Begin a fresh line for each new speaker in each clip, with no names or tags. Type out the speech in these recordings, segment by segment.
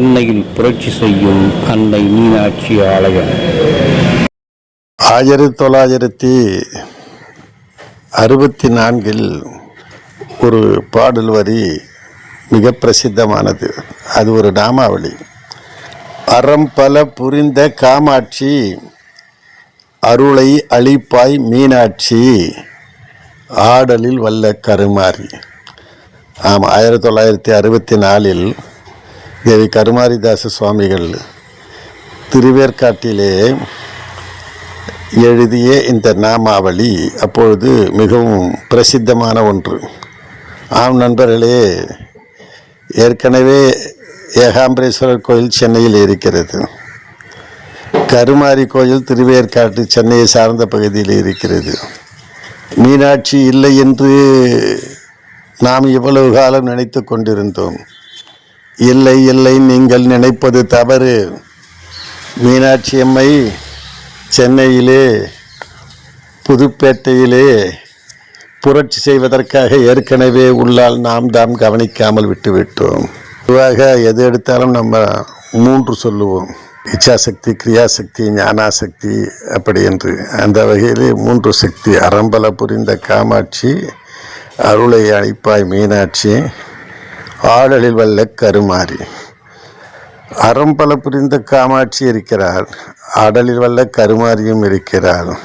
சென்னையில் புரட்சி செய்யும் அன்னை மீனாட்சி ஆலயம்.
ஆயிரத்தி தொள்ளாயிரத்தி அறுபத்தி நான்கில் ஒரு பாடல் வரி மிக பிரசித்தமானது. அது ஒரு நாமாவளி. அறம் பல புரிந்த காமாட்சி அருளை அளிப்பாய் மீனாட்சி ஆடலில் வல்ல கருமாரி ஆமாம் ஆயிரத்தி தொள்ளாயிரத்தி அறுபத்தி நாலில் தேவி கருமாரிதாச சுவாமிகள் திருவேற்காட்டிலே எழுதிய இந்த நாமாவளி அப்பொழுது மிகவும் பிரசித்தமான ஒன்று. ஆம் நண்பர்களே ஏற்கனவே ஏகாம்பரேஸ்வரர் கோயில் சென்னையில் இருக்கிறது. கருமாரி கோயில் திருவேற்காட்டு சென்னையை சார்ந்த பகுதியில் இருக்கிறது. மீனாட்சி இல்லை என்று நாம் இவ்வளவு காலம் நினைத்து கொண்டிருந்தோம். இல்லை இல்லை நீங்கள் நினைப்பது தவறு. மீனாட்சி அம்மை சென்னையிலே புதுப்பேட்டையிலே புரட்சி செய்வதற்காக ஏற்கனவே உள்ளால் நாம் தான் கவனிக்காமல் விட்டுவிட்டோம். பொதுவாக எது எடுத்தாலும் நம்ம மூன்று சொல்லுவோம். இச்சாசக்தி கிரியாசக்தி ஞானாசக்தி அப்படி என்று. அந்த வகையிலே மூன்று சக்தி. அறம்பல புரிந்த காமாட்சி அருளை அழைப்பாய் மீனாட்சி. ஆடலில் வல்ல கருமாரி அறம்பல புரிந்த காமாட்சி இருக்கிறார். ஆடலில் வல்ல கருமாரியும் இருக்கிறார்.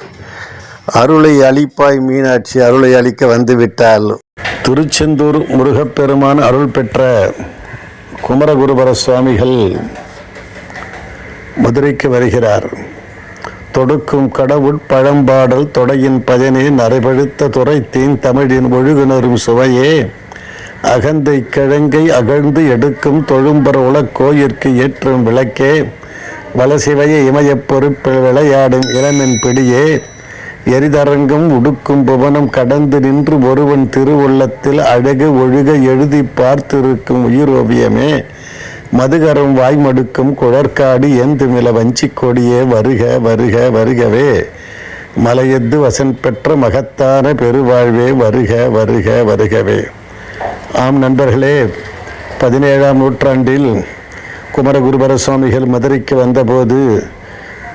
அருளை அழிப்பாய் மீனாட்சி அருளை அழிக்க வந்துவிட்டால். திருச்செந்தூர் முருகப்பெருமான் அருள் பெற்ற குமரகுருபர சுவாமிகள் மதுரைக்கு வருகிறார். தொடுக்கும் கடவுட் பழம்பாடல் தொடையின் பயனே துறை தீன் தமிழின் ஒழுகுணரும் சுவையே. அகந்தை கிழங்கை அகழ்ந்து எடுக்கும் தொழும்பர உலக்கோயிற்கு ஏற்றும் விளக்கே வலசிவைய இமயப் பொறுப்பில் விளையாடும் இளமின் பிடியே எரிதரங்கும் உடுக்கும் புவனம் கடந்து நின்று ஒருவன் திருவுள்ளத்தில் அழகு ஒழுக எழுதி பார்த்திருக்கும் உயிரோவியமே மதுகரம் வாய்மடுக்கும் குழற்காடு ஏந்துமில வஞ்சிக் கொடியே வருக வருக வருகவே. மலையெது வசன் பெற்ற மகத்தான பெருவாழ்வே வருக வருக வருகவே. ஆம் நண்பர்களே பதினேழாம் நூற்றாண்டில் குமரகுருபர சுவாமிகள் மதுரைக்கு வந்தபோது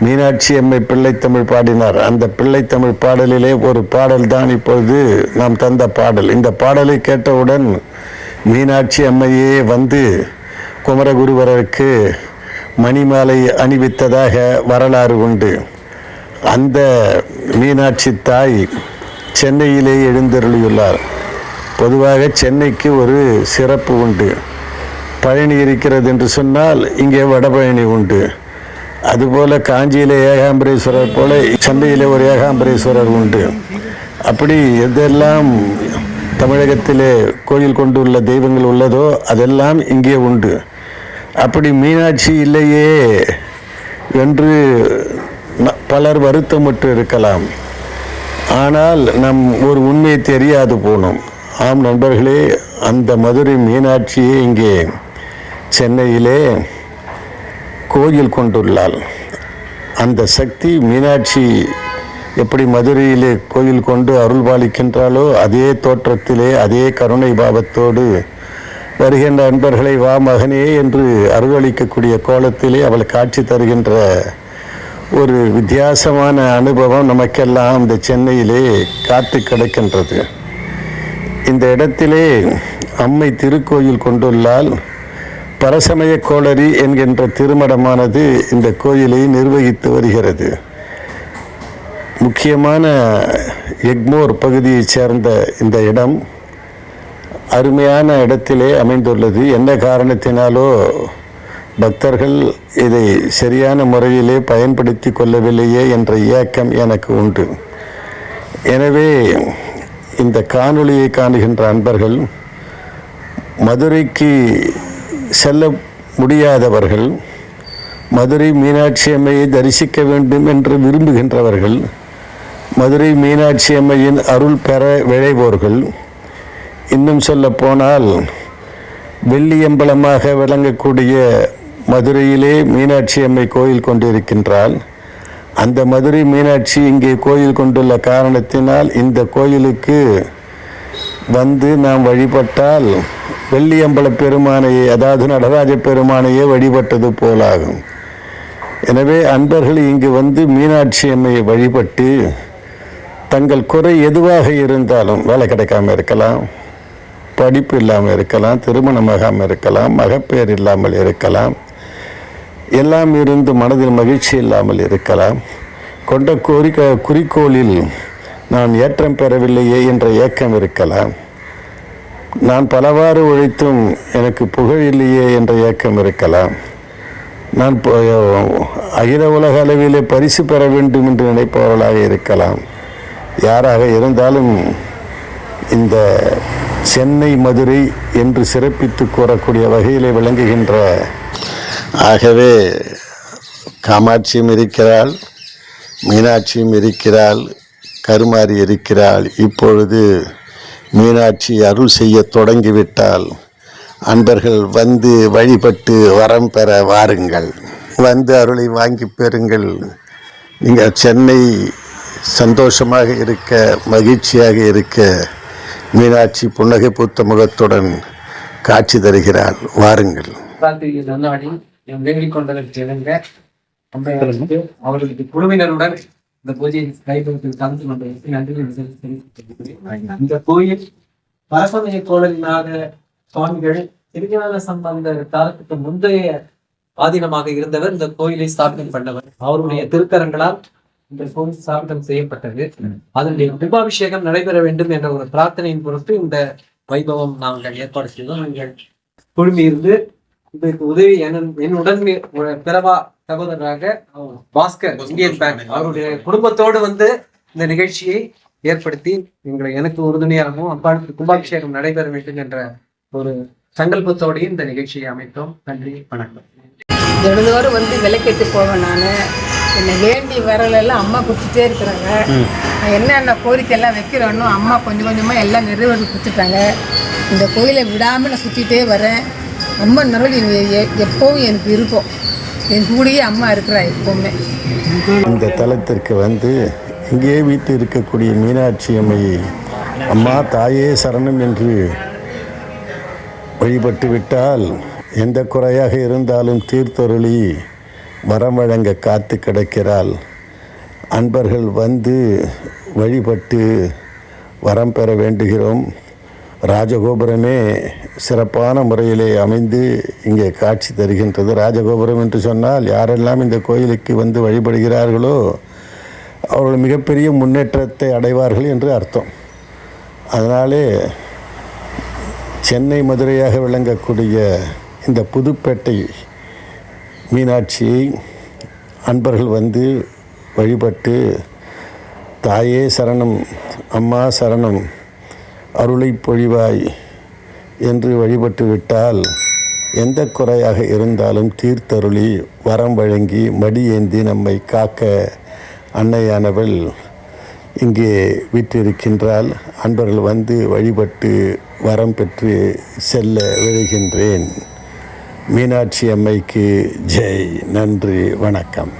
மீனாட்சி அம்மை பிள்ளைத்தமிழ் பாடினார். அந்த பிள்ளைத்தமிழ் பாடலிலே ஒரு பாடல் தான் இப்பொழுது நாம் தந்த பாடல். இந்த பாடலை கேட்டவுடன் மீனாட்சி அம்மையே வந்து குமரகுருவரருக்கு மணிமாலை அணிவித்ததாக வரலாறு உண்டு. அந்த மீனாட்சி தாய் சென்னையிலே எழுந்தருளியுள்ளார். பொதுவாக சென்னைக்கு ஒரு சிறப்பு உண்டு. பழனி இருக்கிறது என்று சொன்னால் இங்கே வடபழனி உண்டு. அதுபோல காஞ்சியில் ஏகாம்பரேஸ்வரர் போல சென்னையில் ஒரு ஏகாம்பரேஸ்வரர் உண்டு. அப்படி எதெல்லாம் தமிழகத்திலே கோயில் கொண்டுள்ள தெய்வங்கள் உள்ளதோ அதெல்லாம் இங்கே உண்டு. அப்படி மீனாட்சி இல்லையே என்று ந- பலர் வருத்தமுற்று இருக்கலாம். ஆனால் நம் ஒரு உண்மை தெரியாது போனோம். ஆம் நண்பர்களே அந்த மதுரை மீனாட்சியே இங்கே சென்னையிலே கோயில் கொண்டுள்ளாள். அந்த சக்தி மீனாட்சி எப்படி மதுரையிலே கோயில் கொண்டு அருள் பாலிக்கின்றாளோ அதே தோற்றத்திலே அதே கருணை பாவத்தோடு வருகின்ற அன்பர்களை வா மகனே என்று அருளளிக்கக்கூடிய கோலத்திலே அவள் காட்சி தருகின்ற ஒரு வித்தியாசமான அனுபவம் நமக்கெல்லாம் இந்த சென்னையிலே காத்து கிடக்கின்றது. இந்த இடத்திலே அம்மை திருக்கோயில் கொண்டுள்ளால் பரசமய கோளரி என்கின்ற திருமடமானது இந்த கோயிலை நிர்வகித்து வருகிறது. முக்கியமான எக்மோர் பகுதியைச் சேர்ந்த இந்த இடம் அருமையான இடத்திலே அமைந்துள்ளது. என்ன காரணத்தினாலோ பக்தர்கள் இதை சரியான முறையிலே பயன்படுத்தி கொள்ளவில்லையே என்ற ஏக்கம் எனக்கு உண்டு. எனவே இந்த காணொளியை காணுகின்ற அன்பர்கள் மதுரைக்கு செல்ல முடியாதவர்கள் மதுரை மீனாட்சி அம்மையை தரிசிக்க வேண்டும் என்று விரும்புகின்றவர்கள் மதுரை மீனாட்சி அம்மையின் அருள் பெற விழைவோர்கள் இன்னும் சொல்ல போனால் வெள்ளியம்பலமாக விளங்கக்கூடிய மதுரையிலே மீனாட்சி அம்மை கோயில் கொண்டிருக்கின்றால் அந்த மதுரை மீனாட்சி இங்கே கோயில் கொண்டுள்ள காரணத்தினால் இந்த கோயிலுக்கு வந்து நாம் வழிபட்டால் வெள்ளியம்பல பெருமானையே அதாவது நடராஜ பெருமானையே வழிபட்டது போலாகும். எனவே அன்பர்கள் இங்கு வந்து மீனாட்சி அம்மையை வழிபட்டு தங்கள் குறை எதுவாக இருந்தாலும் வேலை கிடைக்காமல் இருக்கலாம் படிப்பு இல்லாமல் இருக்கலாம் திருமணமாகாமல் இருக்கலாம் மகப்பேர் இல்லாமல் இருக்கலாம் எல்லாம் இருந்து மனதில் மகிழ்ச்சி இல்லாமல் இருக்கலாம். கொண்ட கோரிக்க குறிக்கோளில் நான் ஏற்றம் பெறவில்லையே என்ற ஏக்கம் இருக்கலாம். நான் பலவாறு உழைத்தும் எனக்கு புகழ் இல்லையே என்ற ஏக்கம் இருக்கலாம். நான் அகில உலக அளவிலே பரிசு பெற வேண்டும் என்று நினைப்பவர்களாக இருக்கலாம். யாராக இருந்தாலும் இந்த சென்னை மதுரை என்று சிறப்பித்து கூறக்கூடிய வகையிலே விளங்குகின்ற ஆகவே காமாட்சியும் இருக்கிறாள் மீனாட்சியும் இருக்கிறாள் கருமாறி இருக்கிறாள். இப்பொழுது மீனாட்சி அருள் செய்ய தொடங்கிவிட்டால் அன்பர்கள் வந்து வழிபட்டு வரம் பெற வாருங்கள். வந்து அருளை வாங்கி பெறுங்கள். நீங்கள் சென்னை சந்தோஷமாக இருக்க மகிழ்ச்சியாக இருக்க மீனாட்சி புன்னகை பூத்த முகத்துடன் காட்சி தருகிறாள். வாருங்கள்.
வேண்டிக் கொண்டதற்கு இணங்க அவர்களுக்கு குழுவினருடன் இந்த பூஜையை கைப்பற்றி கலந்து கொண்டதற்கு நன்றி இந்த கோயில் பரசமய கோளனாக சுவாமிகள் திருஞான சம்பந்தர் காலத்துக்கு முந்தைய ஆதீனமாக இருந்தவர் இந்த கோயிலை ஸ்தாபிதம் பண்ணவர். அவருடைய திருக்கரங்களால் இந்த கோயில் ஸ்தாபிதம் செய்யப்பட்டது. அதனுடைய கும்பாபிஷேகம் நடைபெற வேண்டும் என்ற ஒரு பிரார்த்தனையின் பொருட்டு இந்த வைபவம் நாங்கள் ஏற்பாடு செய்தோம். நீங்கள் குழுமி இருந்து இதற்கு உதவி என்- என்னுடன் பிறவா சகோதரராக பாஸ்கர் இந்தியன் பேங்க் அவருடைய குடும்பத்தோடு வந்து இந்த நிகழ்ச்சியை ஏற்படுத்தி எங்களை எனக்கு உறுதுணையாகவும் அப்பாவுக்கு கும்பாபிஷேகம் நடைபெற வேண்டும் என்ற ஒரு சங்கல்பத்தோடையும் இந்த நிகழ்ச்சியை அமைத்தோம். நன்றி வணக்கம்.
தினந்தோறும் வந்து விளக்கேற்றி போவேன் நான். என்னை வேண்டி வரலெல்லாம் அம்மா கொடுத்துட்டே இருக்கிறாங்க. நான் என்னென்ன கோரிக்கை எல்லாம் வைக்கிறேனோ அம்மா கொஞ்சம் கொஞ்சமாக எல்லாம் நிறைவேற்றி கொடுத்துட்டாங்க இந்த கோயிலை விடாமல் நான் சுற்றிட்டே வரேன். ரொம்ப நிறைய எப்போவும் எனக்கு இருக்கும் என் கூடயே அம்மா இருக்கிறா எப்போவுமே.
இந்த தலத்திற்கு வந்து இங்கே வீட்டு இருக்கக்கூடிய மீனாட்சி அம்மையை அம்மா தாயே சரணம் என்று வழிபட்டு விட்டால் எந்த குறையாக இருந்தாலும் தீர்த்தொருளி வரம் வழங்க காத்து கிடக்கிறாள். அன்பர்கள் வந்து வழிபட்டு வரம் பெற வேண்டுகிறோம். ராஜகோபுரமே சிறப்பான முறையிலே அமைந்து இங்கே காட்சி தருகின்றது. ராஜகோபுரம் என்று சொன்னால் யாரெல்லாம் இந்த கோயிலுக்கு வந்து வழிபடுகிறார்களோ அவர்கள் மிகப்பெரிய முன்னேற்றத்தை அடைவார்கள் என்று அர்த்தம். அதனாலே சென்னை மதுரையாக விளங்கக்கூடிய இந்த புதுப்பேட்டை மீனாட்சியை அன்பர்கள் வந்து வழிபட்டு தாயே சரணம் அம்மா சரணம் அருளை பொழிவாய் என்று வழிபட்டு விட்டால் எந்த குறையாக இருந்தாலும் தீர்த்தருளி வரம் வழங்கி மடியேந்தி நம்மை காக்க அன்னையானவள் இங்கே வீற்றிருக்கின்றால் அன்பர்கள் வந்து வழிபட்டு வரம் பெற்று செல்ல விழுகின்றேன். மீனாட்சி அம்மைக்கு ஜெய். நன்றி. வணக்கம்.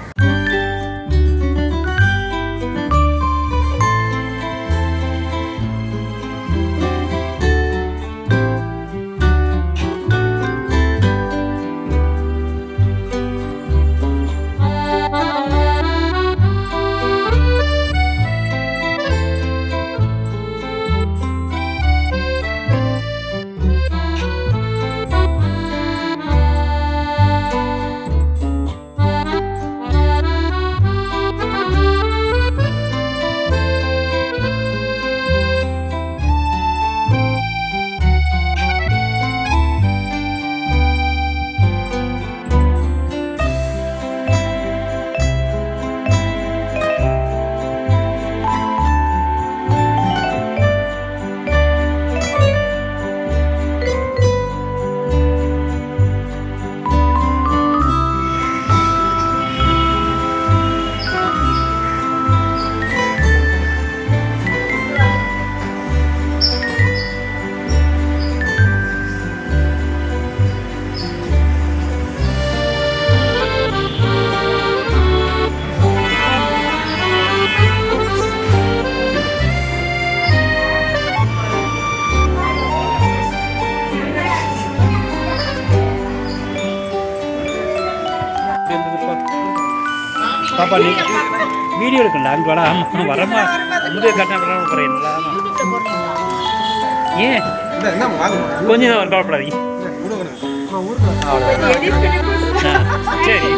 பாப்பா நீ வீடியோ இருக்குல்ல அங்கே வேணா ஆமாம் வரமா முடிய கட்டணம் வராமல் போகிறேன் ஏன் கொஞ்ச நேரம் கவலைப்படாதீங்க சரி.